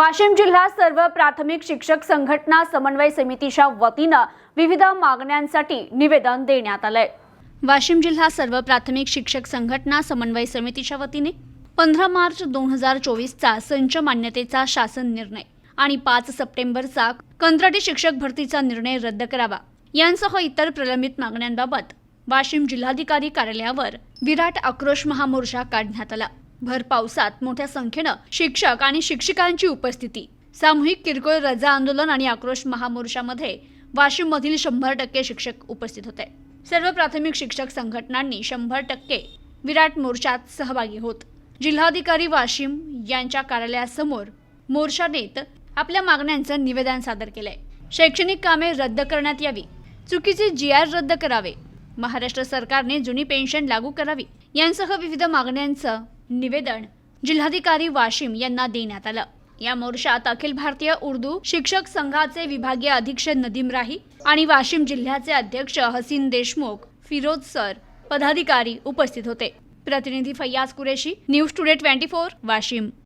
वाशिम जिल्हा सर्व प्राथमिक शिक्षक संघटना समन्वय समितीच्या वतीनं विविध मागण्यांसाठी निवेदन देण्यात आलंय. वाशिम जिल्हा सर्व प्राथमिक शिक्षक संघटना समन्वय समितीच्या वतीने पंधरा मार्च दोन हजार चोवीसचा संच मान्यतेचा शासन निर्णय आणि पाच सप्टेंबरचा कंत्राटी शिक्षक भरतीचा निर्णय रद्द करावा. यांसह इतर प्रलंबित मागण्यांबाबत वाशिम जिल्हाधिकारी कार्यालयावर विराट आक्रोश महामोर्चा काढण्यात आला. भर पावसात मोठ्या संख्येनं शिक्षक आणि शिक्षिकांची उपस्थिती. सामूहिक किरकोळ रजा आंदोलन आणि आक्रोश महामोर्चामध्ये वाशिममधील शंभर टक्के शिक्षक उपस्थित होते. सर्व प्राथमिक शिक्षक संघटनांनी शंभर टक्के विराट मोर्चात सहभागी होत. जिल्हाधिकारी वाशिम यांच्या कार्यालयासमोर मोर्चा नेत आपल्या मागण्यांचं निवेदन सादर केलंय. शैक्षणिक कामे रद्द करण्यात यावी. चुकीचे जी आर रद्द करावे. महाराष्ट्र सरकारने जुनी पेन्शन लागू करावी. यांसह विविध मागण्यांचं निवेदन जिल्हाधिकारी वाशिम यांना देण्यात आलं. या मोर्चात अखिल भारतीय उर्दू शिक्षक संघाचे विभागीय अधीक्षक नदीम राही आणि वाशिम जिल्ह्याचे अध्यक्ष हसीन देशमुख फिरोज सर पदाधिकारी उपस्थित होते. प्रतिनिधी Faiyaz Qureshi news today twenty four Washim.